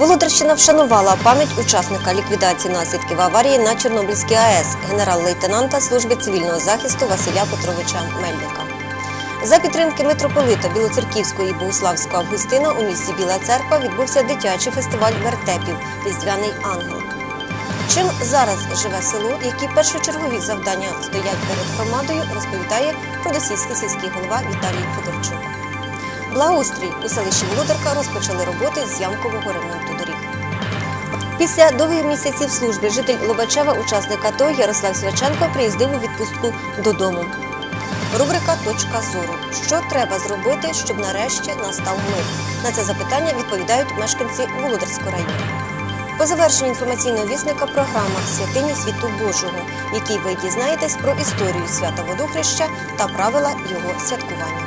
Володарщина вшанувала пам'ять учасника ліквідації наслідків аварії на Чорнобильській АЕС генерал-лейтенанта служби цивільного захисту Василя Петровича Мельника. За підтримки митрополита Білоцерківського і Богуславського Августина у місті Біла Церква відбувся дитячий фестиваль вертепів Різдвяний ангел. Чим зараз живе село, які першочергові завдання стоять перед громадою, розповідає продосільський сільський голова Віталій Федорчук. Благоустрій у селищі Володарка розпочали роботи з ямкового ремонту доріг. Після довгих місяців служби житель Лобачева, учасник АТО Ярослав Свяченко приїздив у відпустку додому. Рубрика Точка зору. Що треба зробити, щоб нарешті настав мир? На це запитання відповідають мешканці Володарського району. По завершенню інформаційного вісника програма Святині світу Божого, в якій ви дізнаєтесь про історію свята водохреща та правила його святкування.